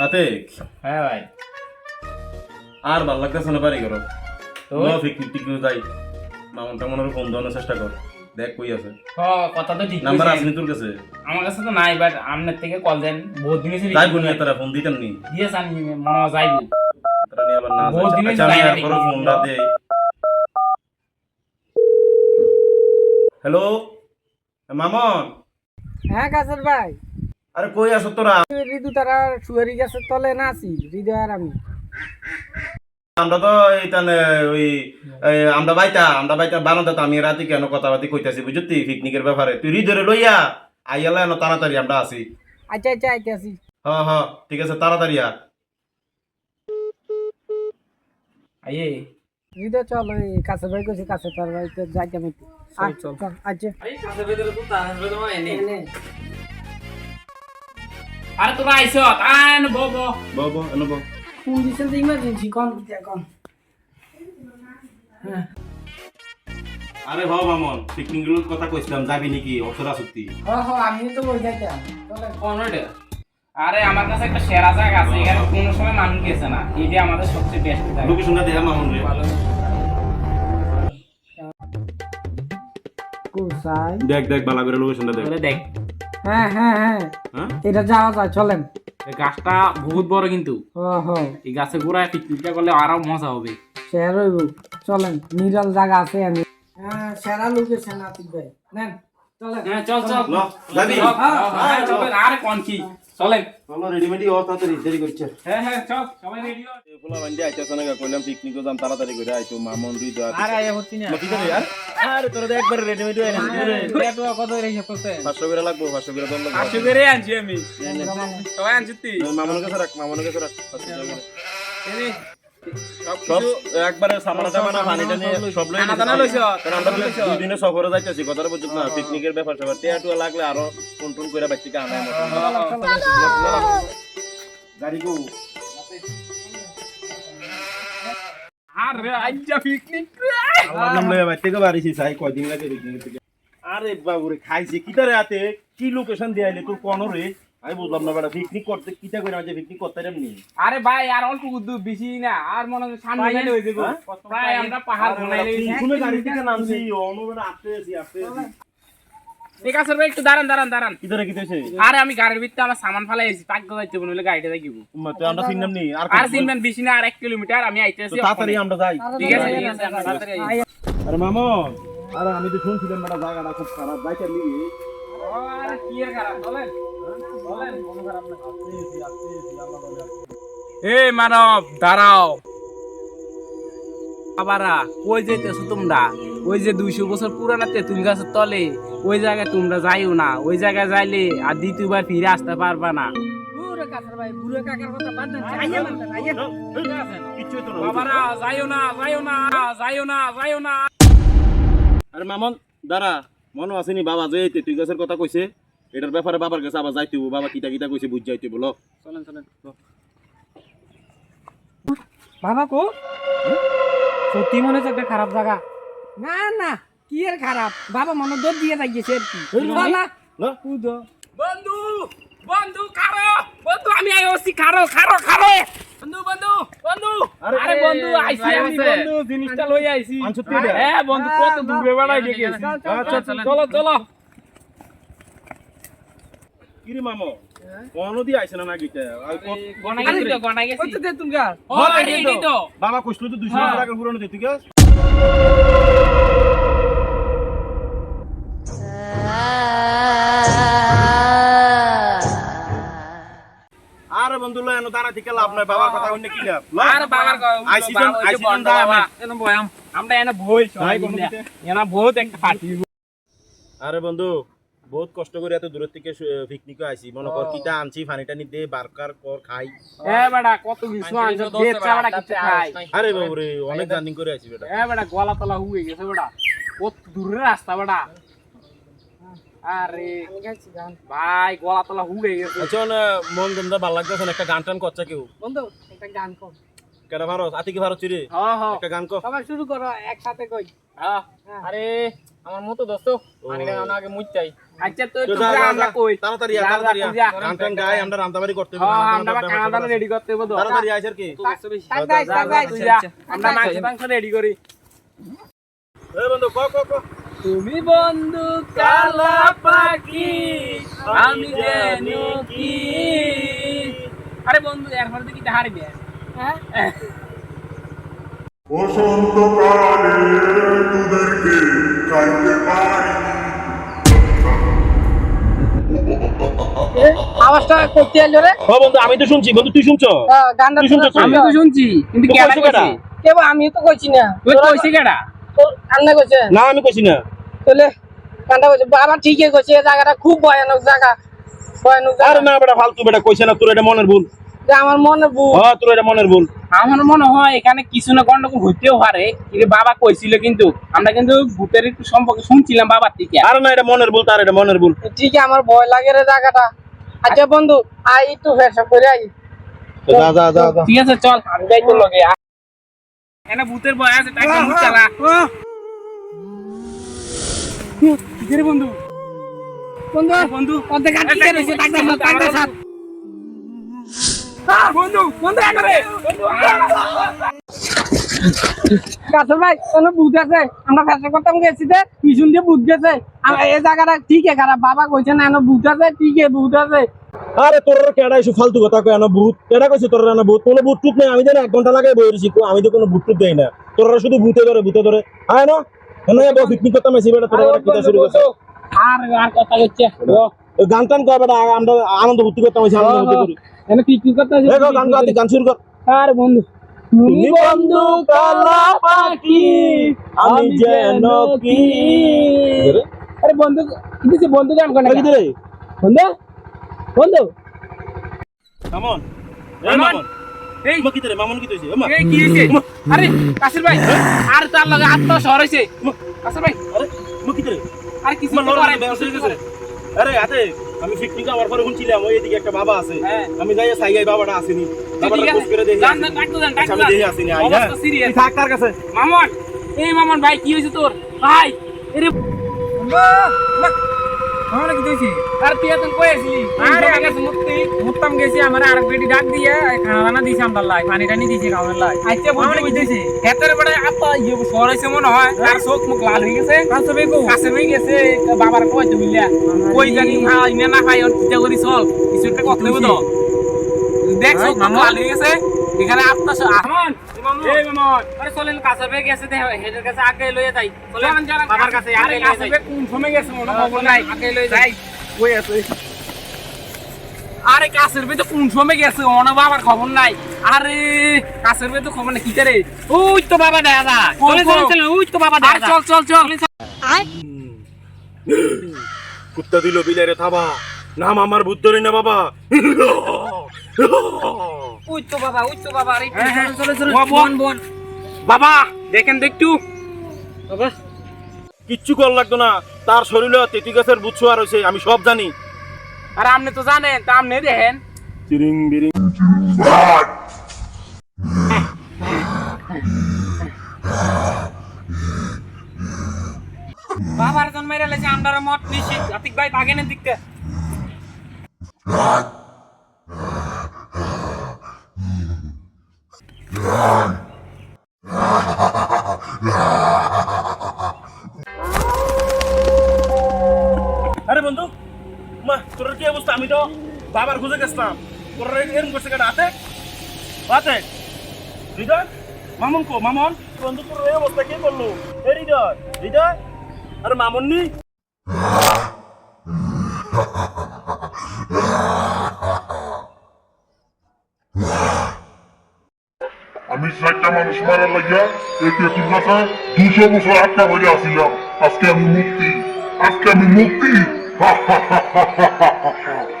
তাতে হ্যাঁ ভাই। আর ভালো লাগতেছে না বাড়ি করো। তো পিকনিক টিকনিক যাই। মামন টামনের ফোন দেওয়ানোর চেষ্টা কর। দেখ কই আছে। হ, কথা তো ঠিক নাম্বার। আছে তোর কাছে। আমার কাছে তো নাই বাট আপনার থেকে কল দেন। বহুত দিন হয়েছে যাইব তারা ফোন দিতাম নি। দিয়ে জানি যাইব। তারা নিয়ে আবার না বহুত আচ্ছা যাই না দেখি। ফোনটা দেই। হ্যালো মামন? হ্যাঁ কাসের ভাই। আরে কই আছো তোরা? ঋতু তারা সুয়ারি গাছের তলে না আছি হৃদয় আর আমি। আমরা তো এই তাহলে ওই আমরা বাইতা আমরা বাইতা বানাতে তো আমি রাতে কেন কথাবার্তি কইতাছি বুঝতি? পিকনিকের ব্যাপারে। তুই হৃদয় লইয়া আইয়ালা এনো তাড়াতাড়ি আমরা আছি। আচ্ছা আচ্ছা আইতে আছি হ হ ঠিক আছে তাড়াতাড়ি আ আইয়ে। হৃদয় চল ওই কাসের ভাই কইছে কাসের তার বাড়িতে যাইতে আমি একটু। আয়, চল। চল। আচ্ছা এনে। আরে তোরা আইছ আন বো বো। বউ বউ এনো বউ ফোন দিছেন তো ইমার্জেন্সি কোন দিতে কোন হ্যাঁ। আরে ভাও মামন পিকনিকগুলোর কথা কইছিলাম যাবি নাকি? অসরা সত্যি হ হ আমি তো বই যাইতাম চলে। কোন ওইটা? আরে আমার কাছে একটা সেরা জায়গা আছে এখানে কোনো সময় মানুষ গেছে না। এটা আমাদের সবচেয়ে বেস্ট জায়গা। লোকেশনটা দেখা মামন রে। দেখ দেখ বালা করে লোকেশনটা দেখ। তাহলে দেখ। হ্যাঁ হ্যাঁ হ্যাঁ। হ্যাঁ? এটা যাওয়া যায় চলেন। এই গাছটা বহুত বড় কিন্তু। হ হ এই গাছে গোড়ায় পিকনিকটা করলে আরও মজা হবে। শেয়ার হইব। চলেন নিরাল জায়গা আছে আমি হ্যাঁ সেরা লোকেশন আতিক ভাই। নেন চলেন। হ্যাঁ চল চল। যাবি? হ্যাঁ, আরে কোন কি? চলেন। চলো রেডিমেডি ও তাড়াতাড়ি দেরি করছে। হ্যাঁ হ্যাঁ চল সবাই রেডি হ পোলা বান্ডি আইতাছ না কইলাম পিকনিক যাম তাড়াতাড়ি করে আইছো মামন দুই দা আরে আয় হচ্ছি না। কি করে আর আরে তোর তো একবার রেডিমেডি আইনা রে তো কত রে হিসাব করতে 500 করে লাগবো 500 করে দল লাগবো। 500 করে আনছি আমি। সবাই আনছি তুই মামনের কাছে রাখ মামনের কাছে রাখ 500 টাকা করে। সব একবারে সামানা টামানা পানিটা নিয়ে সব লই কারণ আমরা দুই- দুই দিনে সফরে যাইতেছি কথাটা বুঝছ না পিকনিকের ব্যাপার স্যাপার। লাগলে আরও কোন কোন করে বাচ্চাকে আনায় গাড়ি গো আরে আইজা পিকনিক আমার লয়ে বাইতে গো বাড়িছি চাই কয়দিন লাগে পিকনিক থেকে। আরে বাবু রে খাইছে কিতারে হাতে? কি লোকেশন দিয়ে আইলে তোর কোন রে আমি বুঝলাম না বেটা পিকনিক করতে করে আছে পিকনিক করতে এমনি আরে ভাই আর অল্প উদ্দু বেশি না আর মনে হয় সামনে গেলে হয়ে যাবে। প্রায় আমরা পাহাড় বানাই শুনে গাড়ি থেকে নামছি? আসতে আছি আসতে ঠিক আছে ভাই একটু দাঁড়ান দাঁড়ান দাঁড়ান। কিতারে কিতেছে আরে আমি গাড়ির ভিতরে আমার সামান ফালাই আছি তাক যাইতে বলে গাড়িটা দেখিব। তো আমরা চিনলাম নি আর আর চিনবেন বেশি না আর এক কিলোমিটার আমি তো আইতেছি তাড়াতাড়ি আমরা যাই। ঠিক আছে ঠিক আছে আমরা তাড়াতাড়ি আই। আরে মামন আরে আমি তো শুনছিলাম বেটা জায়গাটা খুব খারাপ বাইকে নিবি আরে কি এর খারাপ বলেন। বলেন কোনো খারাপ না এই মানব দাঁড়াও। বাবারা কই যাইতেছো তোমরা? ওই যে দুইশো বছর পুরানা তেঁতুল গাছের তলে ওই জায়গায় তোমরা যাইও না। ওই জায়গায় যাইলে আর দ্বিতীয়বার ফিরে আসতে পারবা না। বাবারা যাইও যাইও যাইও যাইও আরে মামন দাঁড়া। মনে আসেনি বাবা যে তেঁতুল গাছের কথা কইছে। এটার ব্যাপারে বাবার কাছে আবার যাইতে বাবা কিতা কিতা কইছে বুঝ যাইতে বলো চলেন চলেন বাবা কো? সত্যি মনে হচ্ছে একটা খারাপ জায়গা। না না কি এর খারাপ? বাবা মনে দোষ দিয়ে লাগিয়েছে আর কি। বন্ধু বন্ধু খারো। বন্ধু আমি আই ওসি খারো খারো খারো। বন্ধু বন্ধু বন্ধু। আরে, আরে বন্ধু আইছি আমি বন্ধু জিনিসটা লই আইছি? হ্যাঁ বন্ধু কত দূরে বেড়াই গেছি। চল, চল, আচ্ছা চলো চলো। কিরে মামো? কোনো দিয়ে আইছে না না গিটা আর গেছি তো গেছি ওই তো তেতুল গাছ ও আরে তো? বাবা কইছিল তো 200 হ্যাঁ। টাকা পুরনো তেঁতুল গাছ আরে বন্ধু লয় এনো দাঁড়া থেকে লাভ নাই বাবার কথা কইনে কি লাভ? ল। বাবার আইছি জন দা বাবা বয়াম। আমরা এনে। দিতে? এনা বহুত একটা আরে বন্ধু বহুত কষ্ট করে এত দূরের থেকে পিকনিকে আইছি। মনে কর কিটা আনছি পানি টানি দে বারকার কর খাই। এ বেটা কত কিছু আনছো দেখ চাড়া কিছু খাই। আরে বাবু রে অনেক জার্নি করে আইছি বেটা। এ বেটা গলা তলা হুয়ে গেছে বেটা। কত দূরের রাস্তা বেটা। আরে ভাই গলা তলা হুয়ে গেছে। আচ্ছা মন গন্ধা ভালো লাগতেছে না, একটা গান টান করছে কেউ? বন্ধু একটা গান কর। কেডা ভারত? আতি কি ভারত চিরে? হ্যাঁ হ্যাঁ একটা গান কর সবাই শুরু করো একসাথে কই। আহ, আরে আমার মতো দোস্ত। আগে মুই চাই। আচ্ছা তো আমরা কই? তাড়াতাড়ি তাড়াতাড়ি। গান টান গাই আমরা রান্দাবাড়ি করতে হবে হ্যাঁ আমরা। রেডি করতে হবে তাড়াতাড়ি আইস আর কি আমরা মাংস মাংস রেডি করি। এই বন্ধু ক ক ক। তুমি বন্ধু কালা পাখি আমি যেন কি। আরে বন্ধু এরপর দেখি হারিবে হ্যাঁ বসন্তকালে তোদেরকে চাইতে পারি আওয়াজটা করতে এলো রে। ও বন্ধু আমি তো শুনছি। বন্ধু তুই শুনছ? হ্যাঁ, গানটা তুই শুনছিস? আমি তো শুনছি কিন্তু কেডা? কইছে? কে আমি তো কইছি না। তুই কইছে কেডা? কান্না কইছে। না আমি কইছি না। তোলে কান্না কইছে। বাবা ঠিকই কইছে। এই জায়গাটা খুব ভয়ানক জায়গা। ভয়ানক আরে জায়গা। না বেটা ফালতু বেটা কইছে না তোর এটা মনের ভুল। আমার মনে বুক হ্যাঁ তোর এটা মনের ভুল। আমার মনে হয় এখানে কিছু না গন্ডগোল হইতেও পারে কিন্তু বাবা কইছিল কিন্তু আমরা কিন্তু ভূতের একটু সম্পর্কে শুনছিলাম বাবার থেকে। আরে না এটা মনের ভুল তার এটা মনের ভুল। ঠিকই আমার ভয় লাগে রে জায়গাটা। আচ্ছা বন্ধু আই একটু ফেসা করে আই যা যা যা ঠিক আছে চল আমি যাই তোর লগে। এনে ভূতের ভয় আছে তাই ভূত চালা। কিরে বন্ধু? বন্ধু। বন্ধু অর্ধেক আটকে রয়েছে টাকা সাত টাকা সাত। বন্ধু বন্ধু আগে কাসর ভাই কোনো ভূত আছে? আমরা ফেসা করতাম গেছি যে পিছন দিয়ে ভূত গেছে। এই জায়গাটা ঠিক খারাপ বাবা কইছে না এনো আছে? ঠিক ভূত আছে। আরে তোর কেডা এসব ফালতু কথা কয় না ভূত? কেডা কইছে তোর না ভূত? কোনো ভূত নেই আমি জানি এক ঘণ্টা লাগে বই আমি তো কোনো ভূত দেই না। তোরা শুধু ভূতে ধরে ভূতে ধরে। আয় না এনে বউ পিকনিক করতাম এসে বেটা তোরা কিটা শুরু করছে। আর আর কথা হচ্ছে গান টান কয় বেটা আমরা আনন্দ করতাম এসে আনন্দ করি। এনে পিকনিক করতে এই গো, গান গাতি গান শুরু কর। আর বন্ধু তুমি বন্ধু কালা পাখি আমি যেন কি? আরে বন্ধু কিন্তু বন্ধু গান করে কি রে। বন্ধু বন্ধু। মামন এই মামন। এই। মা রে? মামন কি তুইছে এই কি হইছে? আরে কাসির ভাই আর তার লগে আত্মা শহর হইছে কাসির ভাই। আরে রে? আর কিছু করে ব্যবসা হয়ে গেছে। আরে আতে আমি পিকনিক যাওয়ার পরে শুনছিলাম ওই এদিকে একটা বাবা আছে। হ্যাঁ। আমি যাই সাইগাই বাবাটা আসেনি। বাবাটা ঠিক খোঁজ আছে? করে দেখি আমি দেখি আসেনি আই হ্যাঁ? থাক তার কাছে। মামন এই মামন ভাই কি হয়েছে তোর? ভাই এরে আমার কি দিয়েছি আর তুই এখন কই আসলি আরে গেছে মুক্তি। মুত্তাম গেছি আমার আর বেটি ডাক দিয়ে খানা দানা দিয়েছি আমার লাই পানি টানি দিয়েছি খাওয়ার লাই আচ্ছা আমার কি বুঝতেছি হেতের বড় আপা ইয়ে শহর মনে হয়। তার চোখ মুখ লাল হয়ে গেছে। কাছে বেগো কাছে হয়ে গেছে বাবার কই তো কই জানি ভাই না না ভাই অন করি চল। কিছু একটা করতে হবে তো। দেখ চোখ লাল হয়ে গেছে। এখানে আপনা আমন এই মামন আরে চলেন কাছে বেগ গেছে হেডের কাছে আগে লইয়ে যাই। চলেন চলেন বাবার কাছে আগে লইয়ে যাই। কোন সময় গেছে মনে খবর নাই। আগে লইয়ে যাই। কই আছে আরে কাছের কোন সময় গেছে অনা বাবার খবর নাই। আরে কাছের ভিতরে খবর নাই কি করে ওই তো বাবা দেখা যা চলে চলে চলে ওই তো বাবা দেখা চল চল চল। কুত্তা দিল বিলারে থাবা। নাম আমার ভূত ধরে না বাবা। ওই তো বাবা ওই তো বাবা আরে হ্যাঁ, হ্যাঁ। চলে চলে বন বন। বাবা দেখেন তো বাবা কিচ্ছু কর লাগতো না। তার শরীরে তেঁতুল গাছের ছোঁয়া রয়েছে আমি সব জানি। আর আপনি তো জানেন তা আপনি দেখেন। চিরিং বিরিং। বাবার জন্মের আমরা মত নিশ্চিত আতিক ভাই বাগেনের দিকতে আরে বন্ধু, মা, তোর কি অবস্থা? আমি তো বাবার খুঁজে গেছিলাম। তোর এরকম করছে কেন? হাতে? হাতে? হৃদয়? মামন কো, মামন? বন্ধু, তোর এই অবস্থা কে করল? এ হৃদয় হৃদয়? আরে মামন নি? চারটা মানুষ মারা লাগিয়া এই তেঁতুল গাছা দুশো বছর আটকা হয়ে আসিলাম। আজকে আমি মুক্তি। আজকে আমি মুক্তি।